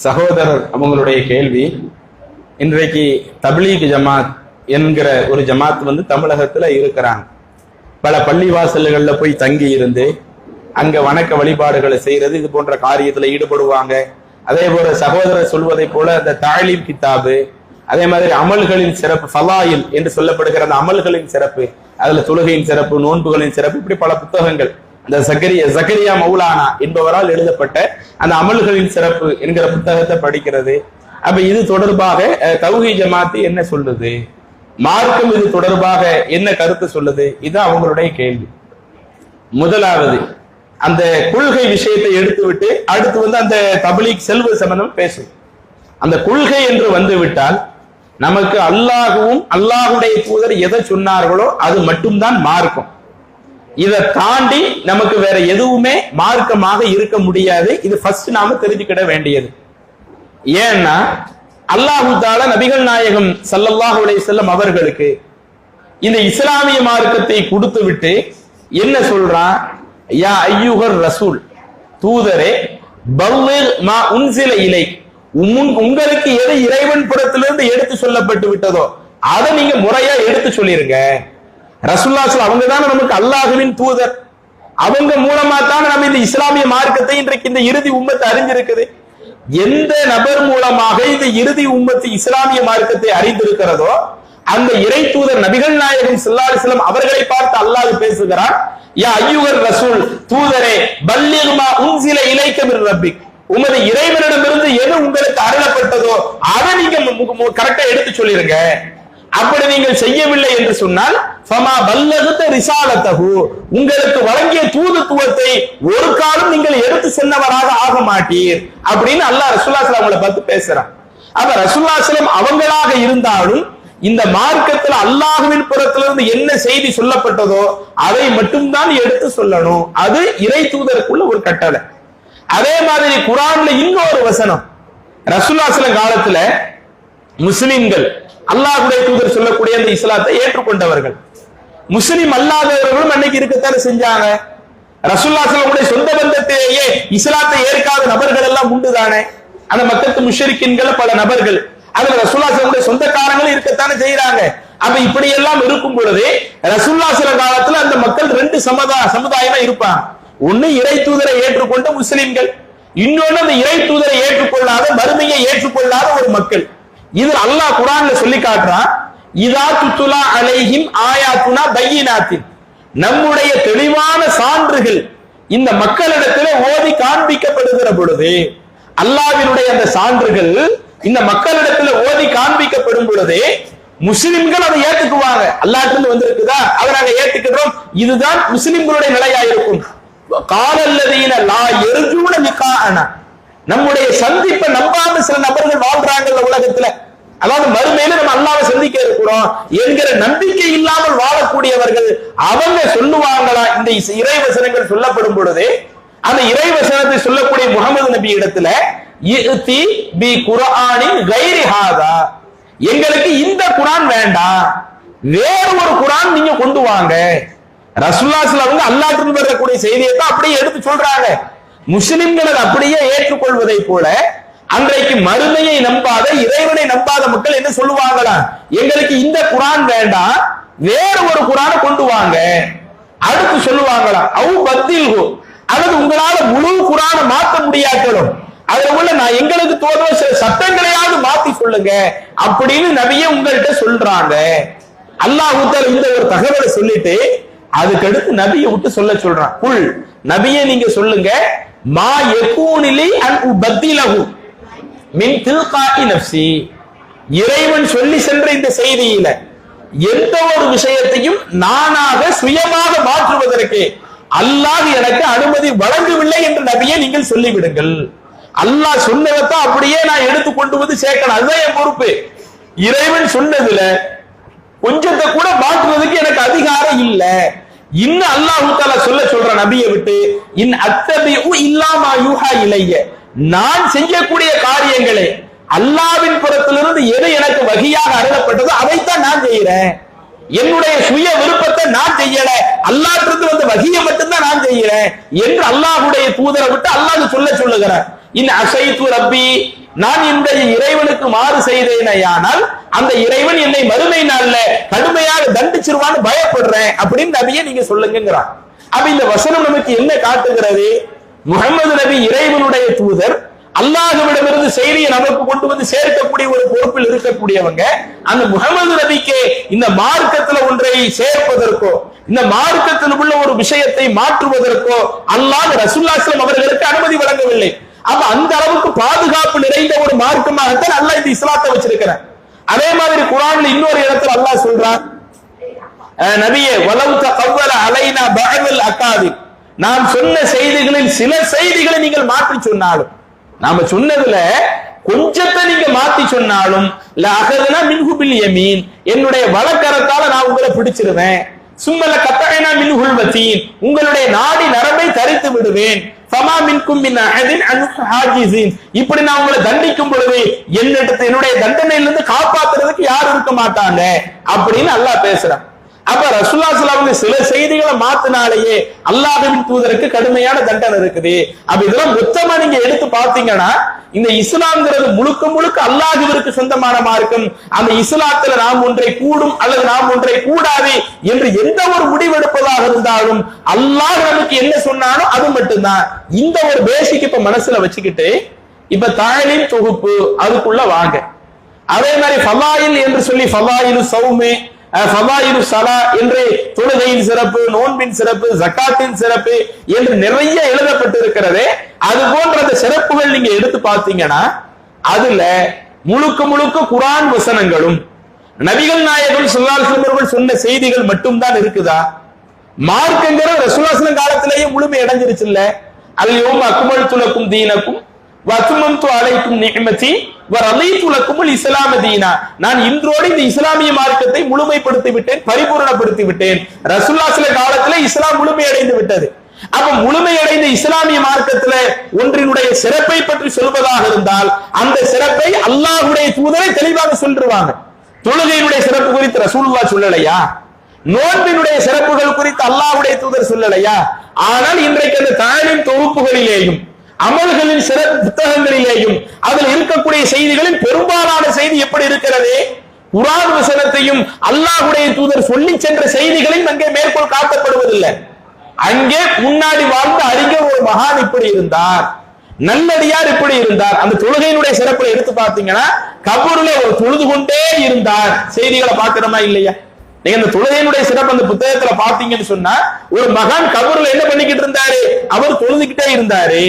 சகோதரர் அவங்களுடைய கேள்வி இன்றைக்கு தபிலீக் ஜமாத் என்கிற ஒரு ஜமாத் வந்து தமிழகத்துல இருக்கிறாங்க. பல பள்ளிவாசல்களில் போய் தங்கி இருந்து அங்க வணக்க வழிபாடுகளை செய்யறது இது போன்ற காரியத்துல ஈடுபடுவாங்க. அதே போல சகோதரர் சொல்வதை போல அந்த தாலீம் கித்தாபு அதே மாதிரி அமல்களின் சிறப்பு ஃபலாயில் என்று சொல்லப்படுகிற அந்த அமல்களின் சிறப்பு அதுல தொழுகையின் சிறப்பு நோன்புகளின் சிறப்பு இப்படி பல புத்தகங்கள். அந்த சக்கரிய சக்கரியா மௌலானா என்பவரால் எழுதப்பட்ட அந்த அமல்களின் சிறப்பு என்கிற புத்தகத்தை படிக்கிறது. அப்ப இது தொடர்பாக தௌஹி ஜமாத்து என்ன சொல்லுது? மார்க்கம் இது தொடர்பாக என்ன கருத்து சொல்லுது? இது அவங்களுடைய கேள்வி. முதலாவது அந்த கொள்கை விஷயத்தை எடுத்துவிட்டு அடுத்து வந்து அந்த தபலீக் செல்வ சம்பந்தம் பேசும். அந்த கொள்கை என்று வந்துவிட்டால் நமக்கு அல்லாஹுவும் அல்லாஹுடைய தூதர் எதை சொன்னார்களோ அது மட்டும்தான் மார்க்கம். இதை தாண்டி நமக்கு வேற எதுவுமே மார்க்கமாக இருக்க முடியாது. இது ஃபர்ஸ்ட் நாம தெரிஞ்சுக்கிட வேண்டியது. ஏன்னா அல்லாஹுதால நபிகள் நாயகம் சல்லல்லாஹு செல்லம் அவர்களுக்கு இந்த இஸ்லாமிய மார்க்கத்தை கொடுத்து விட்டு என்ன சொல்றான்? யா ஐயுகர் ரசூல் தூதரே மா உன்சில இலை. உம்- உங்களுக்கு எது இறைவன் புறத்திலிருந்து எடுத்து சொல்லப்பட்டு விட்டதோ அதை நீங்க முறையா எடுத்து சொல்லிருங்க. ரசூல்லாஸ்ல அவங்க தானே நமக்கு அல்லாஹுவின் தூதர். அவங்க மூலமா தான் நம்ம இந்த இஸ்லாமிய மார்க்கத்தை இன்றைக்கு இந்த இறுதி உம்மத்தை அறிஞ்சிருக்குது எந்த நபர் மூலமாக இந்த இறுதி உம்மத்து இஸ்லாமிய மார்க்கத்தை அறிந்திருக்கிறதோ அந்த இறை தூதர் நபிகள் நாயகம் சில்லாலிஸ்லம் அவர்களை பார்த்து அல்லாஹ் பேசுகிறான் யா ஐயுகர் ரசூல் தூதரே பல்லிகுமா உன்சில இலைக்க மிர் ரப்பிக். உமது இறைவனிடமிருந்து எது உங்களுக்கு அருளப்பட்டதோ அதை நீங்க கரெக்டா எடுத்து சொல்லிருங்க. அப்படி நீங்கள் செய்யவில்லை என்று சொன்னால் ஃபமா பல்லகுத்த ரிசாலத்தகு உங்களுக்கு வழங்கிய தூதுத்துவத்தை ஒரு காலம் நீங்கள் எடுத்து சென்றவராக ஆக மாட்டீர் அப்படின்னு அல்லாஹ் ரசூல்லாஸ்லாம் அவங்கள பார்த்து பேசுறான். அப்ப ரசூல்லாஸ்லம் அவங்களாக இருந்தாலும் இந்த மார்க்கத்தில் அல்லாஹுவின் புறத்திலிருந்து என்ன செய்தி சொல்லப்பட்டதோ அதை மட்டும்தான் எடுத்து சொல்லணும். அது இறை தூதருக்குள்ள ஒரு கட்டளை. அதே மாதிரி குரான்ல இன்னொரு வசனம். ரசூல்லாஸ்லம் காலத்துல முஸ்லிம்கள் அல்லாஹுடைய தூதர் சொல்லக்கூடிய அந்த இஸ்லாத்தை ஏற்றுக்கொண்டவர்கள். முஸ்லிம் அல்லாதவர்களும் அன்னைக்கு இருக்கத்தானே செஞ்சாங்க. ரசூல்லா சொல்லக்கூடிய சொந்த பந்தத்திலேயே இஸ்லாத்தை ஏற்காத நபர்கள் எல்லாம் உண்டு தானே? அந்த மக்கத்து முஷரிக்கின்கள் பல நபர்கள். அதுல ரசூல்லா சொல்லக்கூடிய சொந்தக்காரங்களும் இருக்கத்தானே செய்யறாங்க அப்ப இப்படி எல்லாம் இருக்கும் பொழுது ரசூல்லா சில காலத்துல அந்த மக்கள் ரெண்டு சமுதா சமுதாயமா இருப்பாங்க. ஒண்ணு இறை தூதரை ஏற்றுக்கொண்ட முஸ்லிம்கள். இன்னொன்னு அந்த இறை தூதரை ஏற்றுக்கொள்ளாத மருமையை ஏற்றுக்கொள்ளாத ஒரு மக்கள். இது அல்லாஹ் குரான்ல சொல்லி காட்டுறான் இதா துத்துலா அலைஹிம் ஆயாத்துனா பையினாத்தின். நம்முடைய தெளிவான சான்றுகள் இந்த மக்களிடத்துல ஓதி காண்பிக்கப்படுகிற பொழுது அல்லாவினுடைய அந்த சான்றுகள் இந்த மக்களிடத்துல ஓதி காண்பிக்கப்படும் பொழுது முஸ்லிம்கள் அதை ஏத்துக்குவாங்க. அல்லாஹ்ட்டு வந்திருக்குதா? அதை நாங்க ஏத்துக்கிறோம் இதுதான் முஸ்லிம்களுடைய நிலையா இருக்கும் காலல்லதீன லா எருஜூன நிகாஅனா. நம்முடைய சந்திப்பை நம்பாம சில நபர்கள் வாழ்றாங்கல்ல உலகத்துல. அதாவது மறுமையில நம்ம அல்லாவை சந்திக்க இருக்கிறோம் என்கிற நம்பிக்கை இல்லாமல் வாழக்கூடியவர்கள் அவங்க சொல்லுவாங்களா? இந்த இறை வசனங்கள் சொல்லப்படும் பொழுது அந்த இறைவசனத்தை சொல்லக்கூடிய முகமது நபி இடத்துல இத்தி பி குரானின் கைரி ஹாதா. எங்களுக்கு இந்த குரான் வேண்டாம் வேற ஒரு குரான் நீங்க கொண்டு வாங்க. ரசுல்லாஸ்ல அவங்க அல்லாஹ்வின் வரக்கூடிய செய்தியை தான் அப்படியே எடுத்து சொல்றாங்க. முஸ்லிம்கள் அப்படியே ஏற்றுக்கொள்வதை போல அன்றைக்கு மறுமையை நம்பாத இறைவனை நம்பாத மக்கள் என்ன சொல்லுவாங்களா? எங்களுக்கு இந்த குரான் வேண்டாம் வேறு ஒரு குரானை கொண்டு வாங்க. அடுத்து சொல்லுவாங்களா அவு பத்தில் அல்லது உங்களால முழு குரானை மாத்த முடியாட்டலும் அதுல உள்ள நான் எங்களுக்கு தோன்ற சில சட்டங்களையாவது மாத்தி சொல்லுங்க அப்படின்னு நபியே உங்கள்கிட்ட சொல்றாங்க. அல்லாஹ் இந்த ஒரு தகவலை சொல்லிட்டு அதுக்கடுத்து நபியை விட்டு சொல்ல சொல்றான். குள் நபியை நீங்க சொல்லுங்க மா எக்கூனிலி அன் உபத்திலகு மின் தில்காய் நப்சி இறைவன் சொல்லி சென்ற இந்த செய்தியில எந்த ஒரு விஷயத்தையும் நானாக சுயமாக மாற்றுவதற்கு அல்லாஹ் எனக்கு அனுமதி வழங்கவில்லை என்று நபியை நீங்கள் சொல்லிவிடுங்கள். அல்லாஹ் சொன்னதைத்தான் அப்படியே நான் எடுத்து கொண்டு வந்து சேர்க்கணும். அதுதான் என் பொறுப்பு. இறைவன் சொன்னதுல கொஞ்சத்தை கூட மாற்றுவதற்கு எனக்கு அதிகாரம் இல்லை. இன்னும் அல்லாஹ் தாலா சொல்ல சொல்ற நபியை விட்டு இன் அத்தபி இல்லாமா யூஹா இலைய. நான் செய்யக்கூடிய காரியங்களே அல்லாவின் புறத்திலிருந்து எது எனக்கு வகையாக அருளப்பட்டதோ அதைத்தான் நான் செய்யறேன் என்னுடைய சுய விருப்பத்தை நான் செய்யல அல்லாட்டிருந்து வந்த வகையை மட்டும்தான் நான் செய்யறேன் என்று அல்லாஹுடைய தூதரை விட்டு அல்லாஹ் சொல்ல சொல்லுகிறார். இன் அசைத்து ரப்பி நான் இந்த இறைவனுக்கு மாறு செய்தேனையானால் அந்த இறைவன் என்னை மறுமை நாள்ல கடுமையாக தண்டிச்சிருவான்னு பயப்படுறேன் அப்படின்னு நபியை நீங்க சொல்லுங்கிறான் அப்ப இந்த வசனம் நமக்கு என்ன காட்டுகிறது? முகமது நபி இறைவனுடைய தூதர் அல்லாஹ்விடமிருந்து செய்தியை நமக்கு கொண்டு வந்து சேர்க்கக்கூடிய ஒரு பொறுப்பில் இருக்கக்கூடியவங்க அந்த முகமது நபிக்கு இந்த மார்க்கத்துல ஒன்றை சேர்ப்பதற்கோ இந்த மார்க்கத்தில் உள்ள ஒரு விஷயத்தை மாற்றுவதற்கோ அல்லாஹ் ரசுல்லாஸ்லம் அவர்களுக்கு அனுமதி வழங்கவில்லை. அப்ப அந்த அளவுக்கு பாதுகாப்பு நிறைந்த ஒரு மார்க்கமாகத்தான் அல்லாஹ் இந்த இஸ்லாத்தை வச்சிருக்கிறார் அதே மாதிரி குரான்ல இன்னொரு இடத்துல அல்லாஹ் சொல்றான் நபியே வலவுத்த கவ்வல அலைனா பகவல் அக்காதி நாம் சொன்ன செய்திகளில் சில செய்திகளை நீங்கள் மாற்றி சொன்னாலும் நாம சொன்னதுல கொஞ்சத்தை நீங்க மாத்தி சொன்னாலும் இல்ல அகதுனா மின்குபில் எமீன் என்னுடைய வழக்கரத்தால நான் உங்களை பிடிச்சிருவேன். சும்மல கத்தகைனா மின்குல்வத்தீன் உங்களுடைய நாடி நரம்பை தரித்து விடுவேன். ஃபமா மின்கும் மின் அஹதின் அன் ஹாஜிஸின். இப்படி நான் உங்களை தண்டிக்கும் பொழுது என்னிடத்து என்னுடைய தண்டனையிலிருந்து காப்பாத்துறதுக்கு யாரும் இருக்க மாட்டாங்க. அப்படின்னு அல்லாஹ் பேசுறான். அப்ப ரசுல்லா சலாமுக்கு சில செய்திகளை மாத்தினாலேயே அல்லாஹின் தூதருக்கு கடுமையான தண்டனை இருக்குது. அப்ப இதெல்லாம் மொத்தமா நீங்க எடுத்து பாத்தீங்கன்னா இந்த இஸ்லாம்ங்கிறது முழுக்க முழுக்க அல்லாஹ்விற்கு சொந்தமான மார்க்கம். அந்த இஸ்லாத்துல நாம் ஒன்றை கூடும் அல்லது நாம் ஒன்றை கூடாது என்று எந்த ஒரு முடிவெடுப்பதாக இருந்தாலும் அல்லாஹ் நமக்கு என்ன சொன்னாலும் அது மட்டும்தான். இந்த ஒரு பேசிக் இப்ப மனசுல வச்சுக்கிட்டு இப்ப தாழின் தொகுப்பு அதுக்குள்ள வாங்க. அதே மாதிரி ஃபலாயில் என்று சொல்லி ஃபலாயில் சௌமே சலா என்று தொழுகையின் சிறப்பு நோன்பின் சிறப்பு ஜக்காத்தின் சிறப்பு என்று நிறைய எழுதப்பட்டிருக்கிறதே. அது போன்ற அந்த சிறப்புகள் நீங்க எடுத்து பார்த்தீங்கன்னா அதுல முழுக்க முழுக்க குரான் வசனங்களும் நபிகள் நாயகம் சொல்லால் அவர்கள் சொன்ன செய்திகள் மட்டும்தான் இருக்குதா? மார்க்கங்கிற ரசூலாசனம் காலத்திலேயே முழுமை அடைஞ்சிருச்சு இல்ல அல்யோம் அக்குமல் துலக்கும் தீனக்கும் வத்துமம் அழைக்கும் நிகமதி வரலீத்துலக்கும் இஸ்லாம நான் இன்றோடு இந்த இஸ்லாமிய மார்க்கத்தை முழுமைப்படுத்தி விட்டேன் பரிபூரணப்படுத்தி விட்டேன் ரசுல்லா சில காலத்துல இஸ்லாம் முழுமையடைந்து விட்டது. அப்ப முழுமையடைந்த இஸ்லாமிய மார்க்கத்துல ஒன்றினுடைய சிறப்பை பற்றி சொல்வதாக இருந்தால் அந்த சிறப்பை அல்லாஹுடைய தூதரை தெளிவாக சொல்லிருவாங்க தொழுகையினுடைய சிறப்பு குறித்து ரசூல்லா சொல்லலையா? நோன்பினுடைய சிறப்புகள் குறித்து அல்லாஹுடைய தூதர் சொல்லலையா? ஆனால் இன்றைக்கு அந்த தாயின் தொகுப்புகளிலேயும் அமல்களின் சில புத்தகங்களிலேயும் அதில் இருக்கக்கூடிய செய்திகளின் பெரும்பாலான செய்தி எப்படி இருக்கிறது? குரான் வசனத்தையும் அல்லாஹுடைய தூதர் சொல்லி சென்ற செய்திகளையும் அங்கே மேற்கோள் காட்டப்படுவதில்லை. அங்கே முன்னாடி வாழ்ந்த அறிஞர் ஒரு மகான் இப்படி இருந்தார். நல்லடியார் இப்படி இருந்தார். அந்த தொழுகையினுடைய சிறப்பை எடுத்து பார்த்தீங்கன்னா கபூர்ல ஒரு தொழுது கொண்டே இருந்தார். செய்திகளை பார்க்கிறோமா இல்லையா? நீங்க இந்த தொழுகையினுடைய சிறப்பு அந்த புத்தகத்துல பாத்தீங்கன்னு சொன்னா ஒரு மகான் கபூர்ல என்ன பண்ணிக்கிட்டு இருந்தாரு? அவர் தொழுதுகிட்டே இருந்தாரு.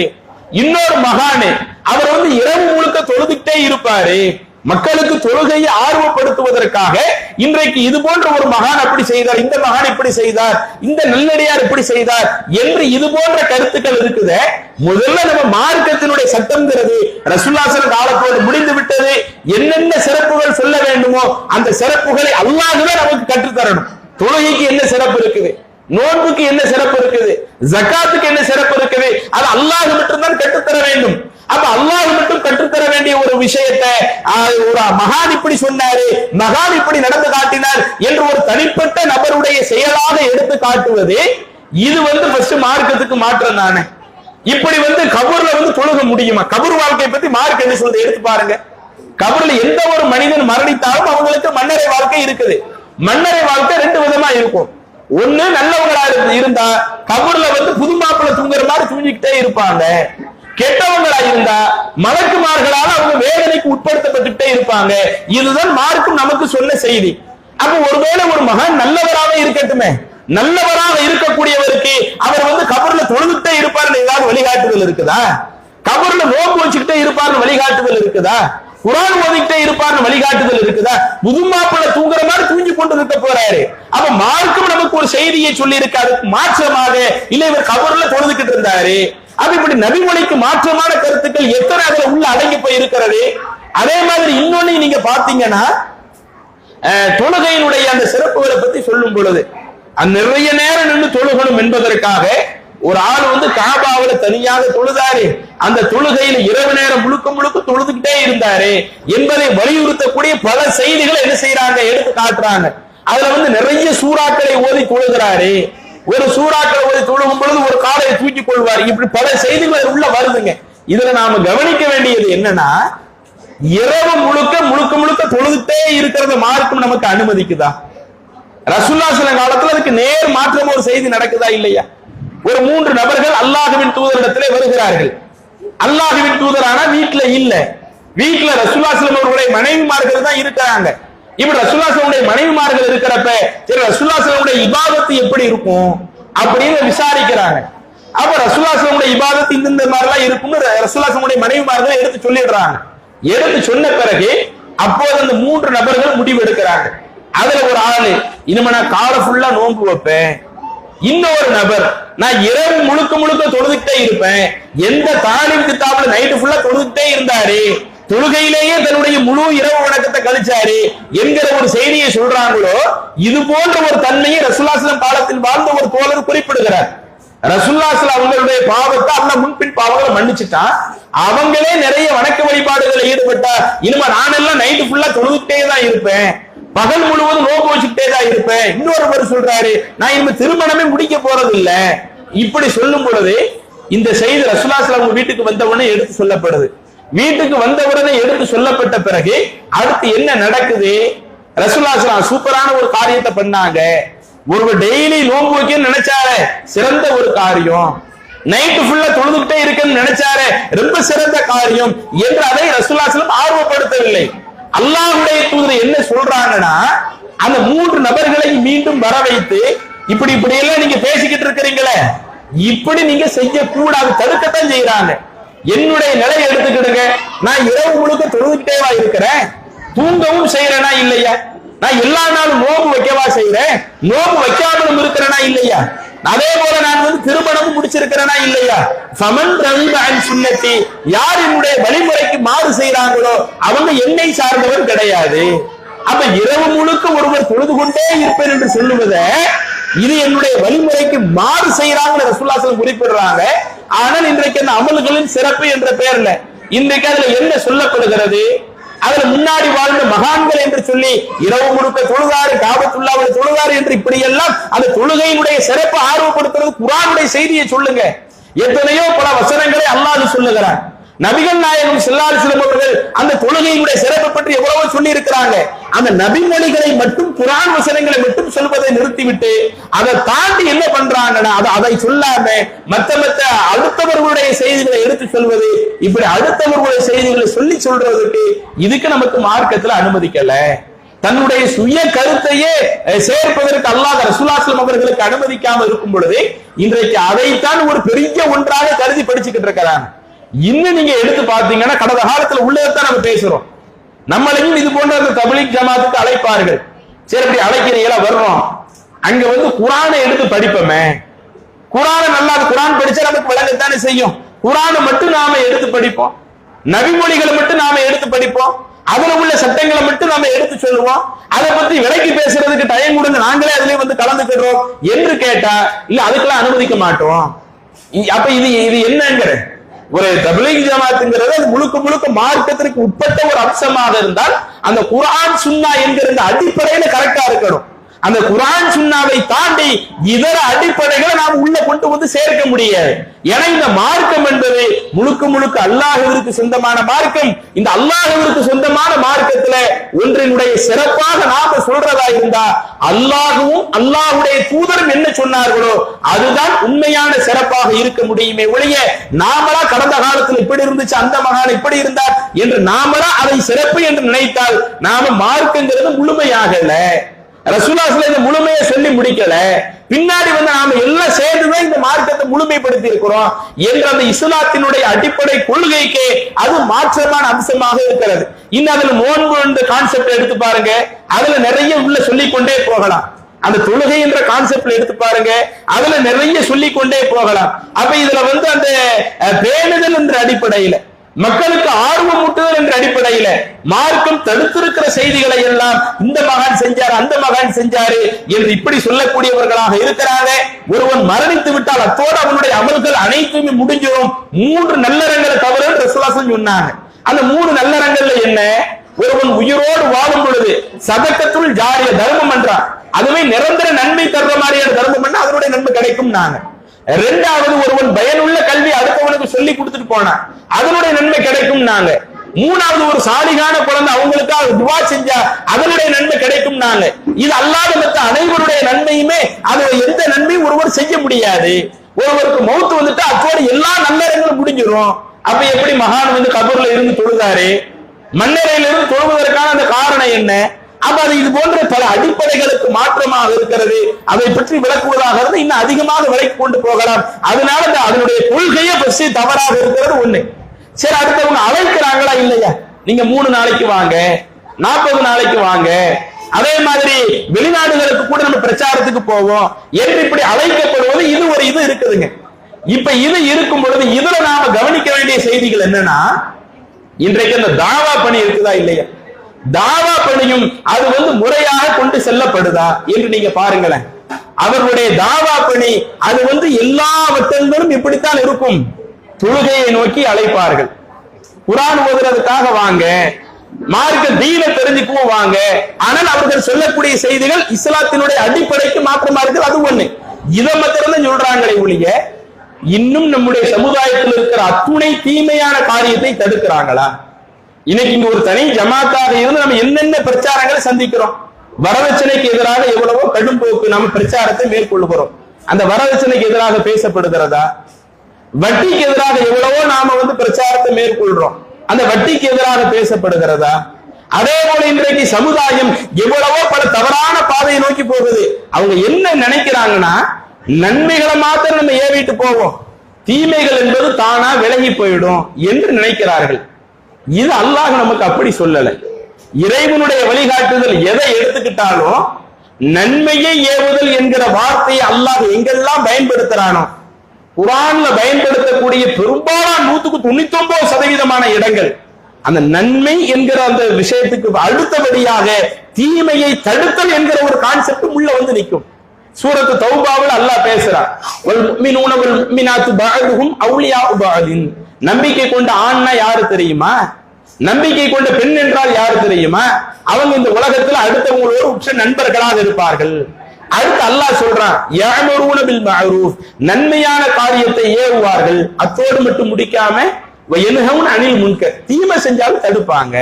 இன்னொரு மகானு அவர் வந்து இரவு முழுக்க தொழுதுகிட்டே இருப்பாரு. மக்களுக்கு தொழுகையை ஆர்வப்படுத்துவதற்காக இன்றைக்கு இது போன்ற ஒரு மகான் அப்படி செய்தார் இந்த மகான் இப்படி செய்தார் இந்த நல்லடியார் இப்படி செய்தார் என்று இது போன்ற கருத்துக்கள் இருக்குது. முதல்ல நம்ம மார்க்கத்தினுடைய சட்டம்ங்கிறது ரசுல்லாசன் காலத்தோடு முடிந்து விட்டது. என்னென்ன சிறப்புகள் சொல்ல வேண்டுமோ அந்த சிறப்புகளை அல்லாதுதான் நமக்கு கற்றுத்தரணும். தொழுகைக்கு என்ன சிறப்பு இருக்குது? நோன்புக்கு என்ன சிறப்பு இருக்குது? ஜக்காத்துக்கு என்ன அது அல்லாஹ் மட்டும்தான் கற்றுத்தர வேண்டும். அப்ப அல்லாஹ் மட்டும் கற்றுத்தர வேண்டிய ஒரு விஷயத்தை ஆஹ், ஒரு மகான் இப்படி சொன்னாரு மகான் இப்படி நடந்து காட்டினார் என்று ஒரு தனிப்பட்ட நபருடைய செயலாக எடுத்து காட்டுவது இது வந்து ஃபர்ஸ்ட் மார்க்கத்துக்கு மாற்றம் தானே. இப்படி வந்து கபூர்ல வந்து தொழுக முடியுமா? கபூர் வாழ்க்கையை பத்தி மார்க் என்ன சொல்றது எடுத்து பாருங்க. கபூர்ல எந்த ஒரு மனிதன் மரணித்தாலும் அவங்களுக்கு மன்னரை வாழ்க்கை இருக்குது. மன்னரை வாழ்க்கை ரெண்டு விதமா இருக்கும். ஒண்ணு நல்லவங்களா இருந்தா கபூர்ல வந்து புது மாப்பிள்ள தூங்குற மாதிரி தூங்கிக்கிட்டே இருப்பாங்க. கெட்டவங்களா இருந்தா மலக்குமார்களால அவங்க வேதனைக்கு உட்படுத்தப்பட்டுட்டே இருப்பாங்க. இதுதான் மார்க்கும் நமக்கு சொன்ன செய்தி. அப்ப ஒருவேளை ஒரு மகன் நல்லவராக இருக்கட்டுமே. நல்லவராக இருக்கக்கூடியவருக்கு அவர் வந்து கபர்ல தொழுதுட்டே இருப்பார்னு ஏதாவது வழிகாட்டுதல் இருக்குதா? கபர்ல நோக்கு வச்சுக்கிட்டே இருப்பார்னு வழிகாட்டுதல் இருக்குதா? குரான் ஓதிக்கிட்டே இருப்பார்னு வழிகாட்டுதல் இருக்குதா? புதுமாப்பிள்ள தூங்குற மாதிரி தூங்கி கொண்டு இருக்க போறாரு. அப்ப மார்க்கும் நமக்கு ஒரு செய்தியை சொல்லி இருக்காரு மாற்றமாக இல்ல இவர் கவர்ல தொழுதுகிட்டு இருந்தாரு. அப்ப இப்படி நபிமொழிக்கு மாற்றமான கருத்துக்கள் எத்தனை அதுல உள்ள அடங்கி போய் இருக்கிறது அதே மாதிரி இன்னொன்னு நீங்க பாத்தீங்கன்னா அஹ், தொழுகையினுடைய அந்த சிறப்புகளை பத்தி சொல்லும் பொழுது அந்த நிறைய நேரம் நின்று தொழுகணும் என்பதற்காக ஒரு ஆள் வந்து காபாவில தனியாக தொழுதாரு. அந்த தொழுகையில இரவு நேரம் முழுக்க முழுக்க தொழுதுகிட்டே இருந்தாரு. என்பதை வலியுறுத்தக்கூடிய பல செய்திகளை என்ன செய்யறாங்க எடுத்து காட்டுறாங்க. அதுல வந்து நிறைய சூறாக்களை ஓதி தொழுகிறாரு. ஒரு சூறாக்களை ஓதி தொழுகும் பொழுது ஒரு காலையை தூக்கி கொள்வார். இப்படி பல செய்திகள் உள்ள வருதுங்க. இதுல நாம கவனிக்க வேண்டியது என்னன்னா இரவு முழுக்க முழுக்க முழுக்க தொழுதுட்டே இருக்கிறத மார்க்கம் நமக்கு அனுமதிக்குதா? ரசுல்லா சில காலத்துல அதுக்கு நேர் மாற்றம் ஒரு செய்தி நடக்குதா இல்லையா? ஒரு மூன்று நபர்கள் அல்லாஹுவின் தூதரிடத்திலே வருகிறார்கள். அல்லாஹுவின் தூதரான வீட்டுல இல்ல. வீட்டுல ரசுல்லாஸ்லம் அவர்களுடைய மனைவிமார்கள் தான் இருக்கிறாங்க. இப்படி ரசுல்லாஸ்லமுடைய மனைவிமார்கள் இருக்கிறப்ப சரி ரசுல்லாஸ்லமுடைய இபாதத்து எப்படி இருக்கும் அப்படின்னு விசாரிக்கிறாங்க. அப்ப ரசுல்லாஸ்லமுடைய இபாதத்து இந்த இந்த மாதிரி எல்லாம் இருக்கும்னு ரசுல்லாஸ்லமுடைய மனைவிமார்கள் எடுத்து சொல்லிடுறாங்க. எடுத்து சொன்ன பிறகு அப்போது அந்த மூன்று நபர்கள் முடிவு எடுக்கிறாங்க. அதுல ஒரு ஆளு இனிமே நான் காலை ஃபுல்லா நோன்பு வைப்பேன். இன்னொரு நபர். நான் இரவு முழுக்க முழுக்க தொழுதுகிட்டே இருப்பேன். எந்த தாலிம் கித்தாப்புல நைட்டு ஃபுல்லா தொழுதுகிட்டே இருந்தாரு. தொழுகையிலேயே தன்னுடைய முழு இரவு வணக்கத்தை கழிச்சாரு. என்கிற ஒரு செய்தியை சொல்றாங்களோ இது போன்ற ஒரு தன்மையை ரசுல்லாஸ்லம் காலத்தில் வாழ்ந்த ஒரு தோழர் குறிப்பிடுகிறார். ரசுல்லாஸ்ல அவங்களுடைய பாவத்தை அல்ல முன்பின் பாவங்களை மன்னிச்சுட்டான். அவங்களே நிறைய வணக்க வழிபாடுகளில் ஈடுபட்டா இனிமே நானெல்லாம் நைட்டு ஃபுல்லா தொழுதுகிட்டே தான் இருப்பேன். பகல் முழுவதும் நோக்கு வச்சுக்கிட்டே தான் இருப்பேன். இன்னொருவர் சொல்றாரு நான் இனிமே திருமணமே முடிக்க போறது இல்ல இப்படி சொல்லும் பொழுது இந்த செய்தி ரசுல்லாஸ்ல அவங்க வீட்டுக்கு வந்த உடனே எடுத்து சொல்லப்படுது. வீட்டுக்கு வந்த உடனே எடுத்து சொல்லப்பட்ட பிறகு அடுத்து என்ன நடக்குது? ரசுல்லாஸ்லாம் சூப்பரான ஒரு காரியத்தை பண்ணாங்க. ஒருவர் டெய்லி நோம்பு வைக்க நினைச்சாரு. சிறந்த ஒரு காரியம். நைட்டு ஃபுல்லா தொழுதுகிட்டே இருக்குன்னு நினைச்சாரு. ரொம்ப சிறந்த காரியம். என்று அதை ரசுல்லாஸ்லம் ஆர்வப்படுத்தவில்லை. அல்லாஹுடைய தூதர் என்ன சொல்றாங்கன்னா அந்த மூன்று நபர்களை மீண்டும் வர வைத்து இப்படி இப்படி எல்லாம் நீங்க பேசிக்கிட்டு இருக்கிறீங்களே இப்படி நீங்க செய்ய கூடாது தடுக்கத்தான் செய்யறாங்க. என்னுடைய நிலையை எடுத்துக்கிடுங்க. நான் இரவு முழுக்க தொழுதுகிட்டேவா இருக்கிறேன்? தூங்கவும் செய்யறேனா இல்லையா? நான் எல்லா நாளும் நோம்பு வைக்கவா செய்யறேன்? நோம்பு வைக்காமலும் இருக்கிறேனா இல்லையா? அதே போல நான் அதாவது திருமணமும் முடிச்சிருக்கிறனா இல்லையா? சமன் ரவிபான் சுண்ணத்தி யார் என்னுடைய வழிமுறைக்கு மாறு செய்யறாங்களோ அவங்க என்னை சார்ந்தவர் கிடையாது. அப்ப இரவு முழுக்க ஒருவர் தொழுது கொண்டே இருப்பேன் என்று சொல்லுவத இது என்னுடைய வழிமுறைக்கு மாறு செய்யறாங்கன்னு ரசூல்லாசலம் குறிப்பிடுறாங்க. ஆனால் இன்றைக்கு அந்த அமல்களின் சிறப்பு என்ற பெயர்ல இன்றைக்கு அதுல என்ன சொல்லப்படுகிறது? அதுல முன்னாடி வாழ்ந்த மகான்கள் என்று சொல்லி இரவு முழுக்க தொழுகாறு காபத்துள்ளாவில் தொழுகாறு என்று இப்படி எல்லாம் அந்த தொழுகையினுடைய சிறப்பு ஆர்வப்படுத்துறது குரானுடைய செய்தியை சொல்லுங்க. எத்தனையோ பல வசனங்களை அல்லாது சொல்லுகிறான். நபிகள் நாயகம் செல்லால் சிலம் அவர்கள் அந்த தொழுகையினுடைய சிறப்பை பற்றி எவ்வளவோ சொல்லி இருக்கிறாங்க அந்த நபிமொழிகளை மட்டும் குரான் வசனங்களை மட்டும் சொல்வதை நிறுத்திவிட்டு அதை தாண்டி என்ன பண்றாங்கன்னா அதை அதை சொல்லாம மத்த மத்த அடுத்தவர்களுடைய செய்திகளை எடுத்து சொல்வது இப்படி அடுத்தவர்களுடைய செய்திகளை சொல்லி சொல்றதுக்கு இதுக்கு நமக்கு மார்க்கத்துல அனுமதிக்கல. தன்னுடைய சுய கருத்தையே சேர்ப்பதற்கு அல்லாத ரசூலாஸ்லம் அவர்களுக்கு அனுமதிக்காம இருக்கும் பொழுது இன்றைக்கு அதைத்தான் ஒரு பெரிய ஒன்றாக கருதி படிச்சுக்கிட்டு இருக்கிறாங்க. இன்னும் நீங்க எடுத்து பாத்தீங்கன்னா கடந்த காலத்துல உள்ளதான் நம்ம பேசுறோம். நம்மளையும் இது போன்ற அந்த தபிலிக் ஜமாத்துக்கு அழைப்பார்கள். சரி அப்படி அழைக்கிறீங்களா? வர்றோம். அங்க வந்து குரானை எடுத்து படிப்போமே. குரானை நல்லா குரான் படிச்சா நமக்கு விளங்கத்தானே செய்யும். குரானை மட்டும் நாம எடுத்து படிப்போம். நபிமொழிகளை மட்டும் நாம எடுத்து படிப்போம். அதுல உள்ள சட்டங்களை மட்டும் நாம எடுத்து சொல்லுவோம். அதை பத்தி விலைக்கு பேசுறதுக்கு டைம் கொடுங்க நாங்களே அதுலயே வந்து கலந்துக்கிறோம் என்று கேட்டா இல்ல அதுக்கெல்லாம் அனுமதிக்க மாட்டோம். அப்ப இது இது என்னங்கிற? ஒரு தபிலீக் ஜமாத்துங்கிறது அது முழுக்க முழுக்க மார்க்கத்திற்கு உட்பட்ட ஒரு அம்சமாக இருந்தால் அந்த குரான் சுன்னா என்கிற அடிப்படையில கரெக்டா இருக்கணும். அந்த குரான் சுண்ணாவை தாண்டி இதர அடிப்படைகளை நாம் உள்ள கொண்டு வந்து சேர்க்க முடியாது. ஏன்னா இந்த மார்க்கம் என்பது முழுக்க முழுக்க அல்லாஹவிற்கு சொந்தமான மார்க்கம். இந்த அல்லாஹவிற்கு சொந்தமான மார்க்கத்துல ஒன்றினுடைய சிறப்பாக நாம சொல்றதா இருந்தா அல்லாஹுவும் அல்லாஹுடைய தூதரும் என்ன சொன்னார்களோ அதுதான் உண்மையான சிறப்பாக இருக்க முடியுமே ஒழிய நாமளா கடந்த காலத்தில் இப்படி இருந்துச்சு அந்த மகான் இப்படி இருந்தார் என்று நாமளா அதை சிறப்பு என்று நினைத்தால் நாம மார்க்கங்கிறது முழுமையாகல ரசூலாஸ்ல இந்த முழுமையை சொல்லி முடிக்கல. பின்னாடி வந்து நாம எல்லாம் சேர்ந்துதான் இந்த மார்க்கத்தை முழுமைப்படுத்தி இருக்கிறோம் என்ற அந்த இஸ்லாத்தினுடைய அடிப்படை கொள்கைக்கு அது மாற்றமான அம்சமாக இருக்கிறது. இன்னும் அதுல மோன்பு என்ற கான்செப்ட் எடுத்து பாருங்க. அதுல நிறைய உள்ள சொல்லிக் கொண்டே போகலாம். அந்த தொழுகை என்ற கான்செப்ட்ல எடுத்து பாருங்க. அதுல நிறைய சொல்லிக் கொண்டே போகலாம். அப்ப இதுல வந்து அந்த பேணுதல் என்ற அடிப்படையில மக்களுக்கு ஆர்வம் ஊட்டுதல் என்ற அடிப்படையில மார்க்கம் தடுத்திருக்கிற செய்திகளை எல்லாம் இந்த மகான் செஞ்சார் அந்த மகான் செஞ்சாரு என்று இப்படி சொல்லக்கூடியவர்களாக இருக்கிறாங்க. ஒருவன் மரணித்து விட்டால் அத்தோடு அவனுடைய அமல்கள் அனைத்துமே முடிஞ்சிடும். மூன்று நல்லறங்களை தவறு ரசலாசன் சொன்னாங்க. அந்த மூணு நல்லறங்கள்ல என்ன? ஒருவன் உயிரோடு வாழும் பொழுது சதக்கத்துள் ஜாரிய தர்மம் பண்றான் அதுவே நிரந்தர நன்மை தர்ற மாதிரியான தர்மம் பண்ணா அதனுடைய நன்மை கிடைக்கும் நாங்க ரெண்டாவது ஒருவன் பயனுள்ள கல்வி அடுத்தவனுக்கு சொல்லி கொடுத்துட்டு போனான் அதனுடைய நன்மை கிடைக்கும் நாங்க. மூணாவது ஒரு சாலிகான குழந்தை அவங்களுக்காக துவா செஞ்சா அதனுடைய நன்மை கிடைக்கும் நாங்க. இது அல்லாத மற்ற அனைவருடைய நன்மையுமே அது எந்த நன்மையும் ஒருவர் செய்ய முடியாது. ஒருவருக்கு மௌத்து வந்துட்டு அத்தோட எல்லா நல்லறங்களும் முடிஞ்சிடும் அப்ப எப்படி மகான் வந்து கபூர்ல இருந்து தொழுதாரு? மண்ணறையில இருந்து தொழுவதற்கான அந்த காரணம் என்ன? அப்ப அது இது போன்ற பல அடிப்படைகளுக்கு மாற்றமாக இருக்கிறது. அதை பற்றி விளக்குவதாக இருந்து இன்னும் அதிகமாக விலைக்கு கொண்டு போகலாம். அதனால இந்த அதனுடைய கொள்கையே பற்றி தவறாக இருக்கிறது ஒண்ணு சரி அடுத்தவங்க அழைக்கிறாங்களா இல்லையா? நீங்க மூணு நாளைக்கு வாங்க நாற்பது நாளைக்கு வாங்க. அதே மாதிரி வெளிநாடுகளுக்கு கூட நம்ம பிரச்சாரத்துக்கு போவோம். என்று இப்படி அழைக்கப்படுவது? இது ஒரு இது இருக்குதுங்க. இப்ப இது இருக்கும் பொழுது இதுல நாம கவனிக்க வேண்டிய செய்திகள் என்னன்னா இன்றைக்கு அந்த தாவா பணி இருக்குதா இல்லையா? தாவா பணியும் அது வந்து முறையாக கொண்டு செல்லப்படுதா என்று நீங்க பாருங்களேன். அவர்களுடைய தாவா பணி அது வந்து எல்லா வட்டங்களும் இப்படித்தான் இருக்கும். தொழுகையை நோக்கி அழைப்பார்கள். குரான் ஓதுறதுக்காக வாங்க மார்க்க தீன தெரிஞ்சுக்குவோம் வாங்க. ஆனால் அவர்கள் சொல்லக்கூடிய செய்திகள் இஸ்லாத்தினுடைய அடிப்படைக்கு மாற்றமா இருக்குது அது ஒண்ணு. இதை மாத்திரம் சொல்றாங்களே ஒழிய இன்னும் நம்முடைய சமுதாயத்தில் இருக்கிற அத்துணை தீமையான காரியத்தை தடுக்கிறாங்களா? இன்னைக்கு இங்க ஒரு தனி ஜமாத்தாக இருந்து நம்ம என்னென்ன பிரச்சாரங்களை சந்திக்கிறோம்? வரதட்சணைக்கு எதிராக எவ்வளவோ கடும் போக்கு நம்ம பிரச்சாரத்தை மேற்கொள்கிறோம் அந்த வரதட்சணைக்கு எதிராக பேசப்படுகிறதா? வட்டிக்கு எதிராக எவ்வளவோ நாம வந்து பிரச்சாரத்தை மேற்கொள்றோம். அந்த வட்டிக்கு எதிராக பேசப்படுகிறதா? அதே போல இன்றைக்கு சமுதாயம் எவ்வளவோ பல தவறான பாதையை நோக்கி போகுது. அவங்க என்ன நினைக்கிறாங்கன்னா நன்மைகளை மாத்திரம் நம்ம ஏவிட்டு போவோம். தீமைகள் என்பது தானா விலகி போயிடும் என்று நினைக்கிறார்கள். இது அல்லாஹ் நமக்கு அப்படி சொல்லலை. இறைவனுடைய வழிகாட்டுதல் எதை எடுத்துக்கிட்டாலும் நன்மையை ஏவுதல் என்கிற வார்த்தையை அல்லாஹ் எங்கெல்லாம் பயன்படுத்துறானோ குரான்ல பயன்படுத்தக்கூடிய பெரும்பாலான நூத்துக்கு தொண்ணூத்தி ஒன்பது சதவீதமான இடங்கள் அந்த நன்மை என்கிற அந்த விஷயத்துக்கு அடுத்தபடியாக தீமையை தடுத்தல் என்கிற ஒரு கான்செப்ட் உள்ள வந்து நிற்கும். சூரத்து தௌபாவில் அல்லாஹ் பேசுறான் நம்பிக்கை கொண்ட ஆண்னா யாரு தெரியுமா? நம்பிக்கை கொண்ட பெண் என்றால் யாரு தெரியுமா? அவங்க இந்த உலகத்துல அடுத்தவங்களோட உற்ற நண்பர்களாக இருப்பார்கள். அடுத்து அல்லாஹ் சொல்றான் நன்மையான காரியத்தை ஏவுவார்கள். அத்தோடு மட்டும் முடிக்காம அணில் முன்க தீமை செஞ்சாலும் தடுப்பாங்க.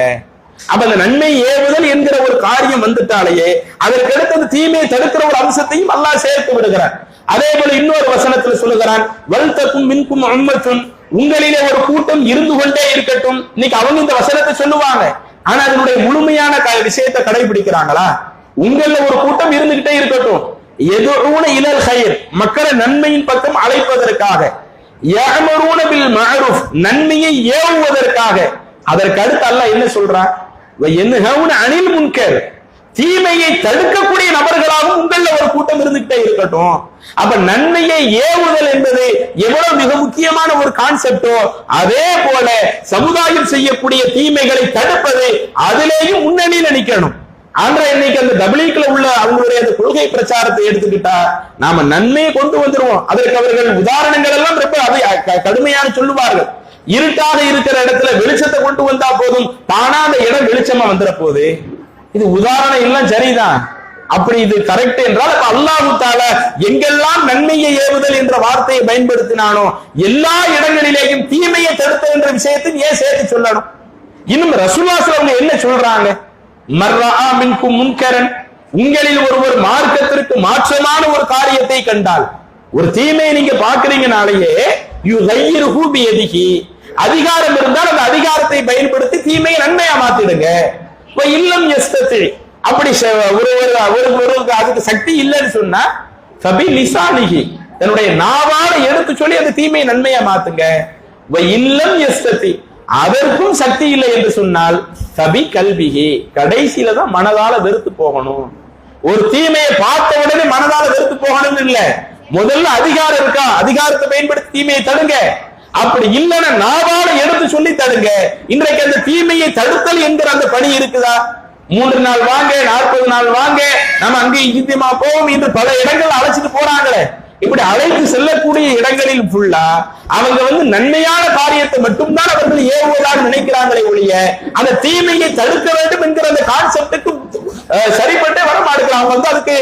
அப்ப அந்த நன்மை ஏவுதல் என்கிற ஒரு காரியம் வந்துட்டாலேயே அதற்கு அடுத்தது தீமையை தடுக்கிற ஒரு அம்சத்தையும் அல்லாஹ் சேர்த்து விடுகிறான். அதே போல இன்னொரு வசனத்துல சொல்லுகிறான் வல்தக்கும் மின்கும் அம்மத்தும் உங்களிலே ஒரு கூட்டம் இருந்து கொண்டே இருக்கட்டும். இன்னைக்கு அவங்க இந்த வசனத்தை சொல்லுவாங்க. ஆனா அதனுடைய முழுமையான க- விஷயத்தை கடைபிடிக்கிறாங்களா? உங்கள ஒரு கூட்டம் இருந்துகிட்டே இருக்கட்டும். எதுவும் இலல் ஹயர் மக்களை நன்மையின் பக்கம் அழைப்பதற்காக. யஅமரூன பில் மஅரூஃப் நன்மையை ஏவுவதற்காக. அதற்கு அடுத்து அல்ல என்ன சொல்றான்? என்ன அணில் முன்கர் தீமையை தடுக்கக்கூடிய நபர்களாகவும் உங்கள ஒரு கூட்டம் இருந்துகிட்டே இருக்கட்டும். அப்ப நன்மையை ஏவுதல் என்பது எவ்வளவு மிக முக்கியமான ஒரு கான்செப்டோ அதே போல சமுதாயம் செய்யக்கூடிய தீமைகளை தடுப்பது அதிலேயும் முன்னணியில் நிக்கணும் ஆனா இன்னைக்கு அந்த டபிள்யூக்ல உள்ள அவங்களுடைய அந்த கொள்கை பிரச்சாரத்தை எடுத்துக்கிட்டா நாம நன்மையை கொண்டு வந்துருவோம். அதற்கு அவர்கள் உதாரணங்கள் எல்லாம் ரொம்ப அதை க- கடுமையான சொல்லுவார்கள். இருட்டாக இருக்கிற இடத்துல வெளிச்சத்தை கொண்டு வந்தா போதும் தானா அந்த இடம் வெளிச்சமா வந்துட போகுது இது உதாரணம் எல்லாம் சரிதான். அப்படி இது கரெக்ட் என்றால் அப்ப அல்லாஹு தால எங்கெல்லாம் நன்மையை ஏவுதல் என்ற வார்த்தையை பயன்படுத்தினானோ எல்லா இடங்களிலேயும் தீமையை தடுத்தல் என்ற விஷயத்தையும் ஏன் சேர்த்து சொல்லணும்? இன்னும் ரசூலாஸ் அவங்க என்ன சொல்றாங்க? மர்ரா மின்கும் முன்கரன். உங்களில் ஒருவர் மார்க்கத்திற்கு மாற்றமான ஒரு காரியத்தை கண்டால் ஒரு தீமையை நீங்க பாக்குறீங்கனாலேயே யூ கையிறு ஹூபி எதிகி அதிகாரம் இருந்தால் அந்த அதிகாரத்தை பயன்படுத்தி தீமையை நன்மையா மாத்திடுங்க. இப்ப இல்லம் எஸ்தத்தி அப்படி ஒரு ஒரு ஒரு ஒருவருக்கு அதுக்கு சக்தி இல்லைன்னு சொன்னா சபி லிசானிகி. தன்னுடைய நாவால எடுத்து சொல்லி அந்த தீமையை நன்மையா மாத்துங்க. இல்லம் எஸ்தத்தி அதற்கும் சக்தி இல்லை என்று சொன்னால் சபி கல்விகி. கடைசியில தான் மனதால வெறுத்து போகணும். ஒரு தீமையை பார்த்த உடனே மனதால வெறுத்து போகணும்னு இல்ல. முதல்ல அதிகாரம் இருக்கா? அதிகாரத்தை பயன்படுத்தி தீமையை தடுங்க. அப்படி இல்லைன்னா நாவால எடுத்து சொல்லி தடுங்க. இன்றைக்கு அந்த தீமையை தடுத்தல் என்கிற அந்த பணி இருக்குதா? மூன்று நாள் வாங்க நாற்பது நாள் வாங்க நம்ம அங்கே இந்தியமா போவோம் என்று பல இடங்கள் அழைச்சிட்டு போறாங்களே. இப்படி அழைத்து செல்லக்கூடிய இடங்களில் ஃபுல்லா அவங்க வந்து நன்மையான காரியத்தை மட்டும்தான் அவர்கள் ஏவுவதாக நினைக்கிறாங்களே ஒழிய அந்த தீமையை தடுக்க வேண்டும் என்கிற அந்த கான்செப்டுக்கு சரிப்பட்டே வர மாட்டேங்கிறாங்க. அவங்க வந்து அதுக்கு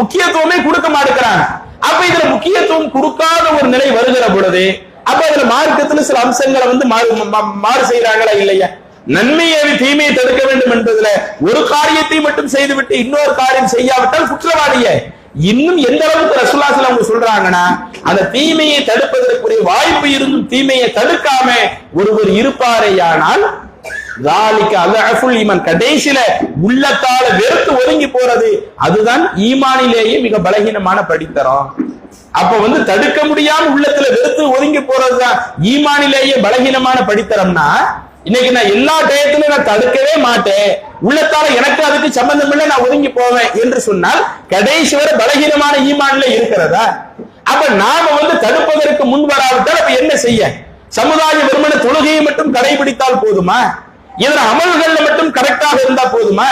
முக்கியத்துவமே கொடுக்க மாட்டேங்கிறாங்க. அப்ப இதுல முக்கியத்துவம் கொடுக்காத ஒரு நிலை வருகிற பொழுது அப்ப அதுல மார்க்கத்துல சில அம்சங்களை வந்து மாறு மாறு செய்யறாங்களா இல்லையா? நன்மையை தீமையை தடுக்க வேண்டும் என்பதுல ஒரு காரியத்தை மட்டும் செய்துவிட்டு இன்னொரு காரியம் செய்யாவிட்டால் குற்றவாளியே. இன்னும் எந்த அளவுக்கு ரசுல்லாசில் அவங்க சொல்றாங்கன்னா அந்த தீமையை தடுப்பதற்குரிய வாய்ப்பு இருந்தும் தீமையை தடுக்காம ஒருவர் இருப்பாரேயானால் கடைசியில உள்ளத்தால வெறுத்து ஒதுங்கி போறது அதுதான் ஈமானிலேயே மிக பலகீனமான படித்தரம். அப்ப வந்து தடுக்க முடியாம உள்ளத்துல வெறுத்து ஒதுங்கி போறதுதான் ஈமானிலேயே பலகீனமான படித்தரம்னா இன்னைக்கு நான் எல்லா டயத்திலும் நான் தடுக்கவே மாட்டேன். உள்ளத்தால எனக்கு அதுக்கு சம்பந்தம் இல்லை நான் ஒதுங்கி போவேன் என்று சொன்னால் கடைசி வரை பலகீனமான ஈமான்ல இருக்கிறதா? அப்ப நாம வந்து தடுப்பதற்கு முன் வராவிட்டால் அப்ப என்ன செய்ய? சமுதாய வெறுமன தொழுகையை மட்டும் கடைபிடித்தால் போதுமா? இதன் அமல்கள் மட்டும் கரெக்டாக இருந்தா போதுமா?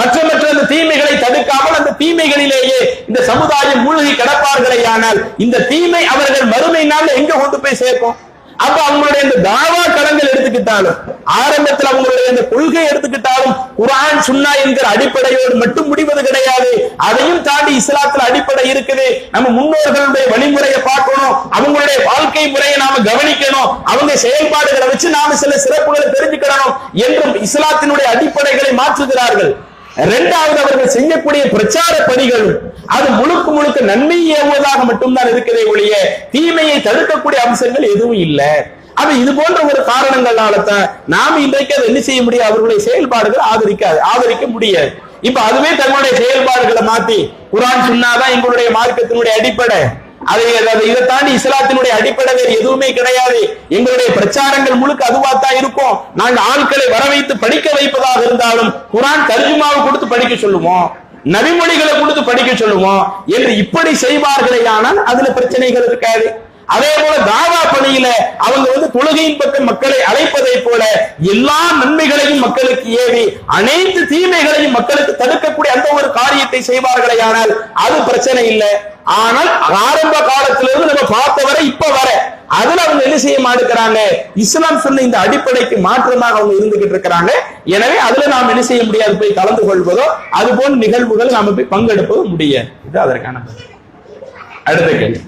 மற்ற மற்ற அந்த தீமைகளை தடுக்காமல் அந்த தீமைகளிலேயே இந்த சமுதாயம் மூழ்கி கிடப்பார்களே ஆனால் இந்த தீமை அவர்கள் மறுமை நாள் எங்க கொண்டு போய் சேர்க்கும்? அப்ப அவங்களுடைய இந்த தாவா கடன்கள் எடுத்துக்கிட்டாலும் ஆரம்பத்தில் அவங்களுடைய இந்த கொள்கை எடுத்துக்கிட்டாலும் குரான் சுன்னா என்கிற அடிப்படையோடு மட்டும் முடிவது கிடையாது. அதையும் தாண்டி இஸ்லாத்துல அடிப்படை இருக்குது. நம்ம முன்னோர்களுடைய வழிமுறையை பார்க்கணும். அவங்களுடைய வாழ்க்கை முறையை நாம கவனிக்கணும். அவங்க செயல்பாடுகளை வச்சு நாம சில சிறப்புகளை தெரிஞ்சுக்கிடணும் என்றும் இஸ்லாத்தினுடைய அடிப்படைகளை மாற்றுகிறார்கள். இரண்டாவது அவர்கள் செய்யக்கூடிய பிரச்சார பணிகளும் அது முழுக்க முழுக்க நன்மை ஏவுவதாக மட்டும்தான் இருக்கிறதே ஒழிய தீமையை தடுக்கக்கூடிய அம்சங்கள் எதுவும் இல்லை. அது இது போன்ற ஒரு காரணங்களால தான் நாம் இன்றைக்கு அதை என்ன செய்ய முடியும்? அவர்களுடைய செயல்பாடுகள் ஆதரிக்காது ஆதரிக்க முடியாது. இப்ப அதுவே தங்களுடைய செயல்பாடுகளை மாத்தி குரான் சொன்னாதான் எங்களுடைய மார்க்கத்தினுடைய அடிப்படை. அதை இதை தாண்டி இஸ்லாத்தினுடைய அடிப்படை வேறு எதுவுமே கிடையாது. எங்களுடைய பிரச்சாரங்கள் முழுக்க அதுவா தான் இருக்கும். நாங்க ஆட்களை வர வைத்து படிக்க வைப்பதாக இருந்தாலும் குரான் தர்ஜுமாவை கொடுத்து படிக்க சொல்லுவோம். நபிமொழிகளை கொடுத்து படிக்க சொல்லுவோம். என்று இப்படி செய்வார்களே ஆனால் அதுல பிரச்சனைகள் இருக்காது. அதே போல தாவா பணியில அவங்க வந்து தொழுகையின் பக்கம் மக்களை அழைப்பதை போல எல்லா நன்மைகளையும் மக்களுக்கு ஏவி அனைத்து தீமைகளையும் மக்களுக்கு தடுக்கக்கூடிய அந்த ஒரு காரியத்தை செய்வார்களே ஆனால் அது பிரச்சனை இல்லை. ஆனால் ஆரம்ப காலத்திலிருந்து நம்ம பார்த்த வரை இப்ப வர அதுல அவங்க என்ன செய்ய மாட்டேங்கிறாங்க? இஸ்லாம் சொன்ன இந்த அடிப்படைக்கு மாற்றமாக அவங்க இருந்துகிட்டு இருக்கிறாங்க. எனவே அதுல நாம் என்ன செய்ய முடியாது? போய் கலந்து கொள்வதோ அது போன்ற நிகழ்வுகள் நாம போய் பங்கெடுப்பதோ முடியாது. இது அதற்கான. அடுத்த கேள்வி.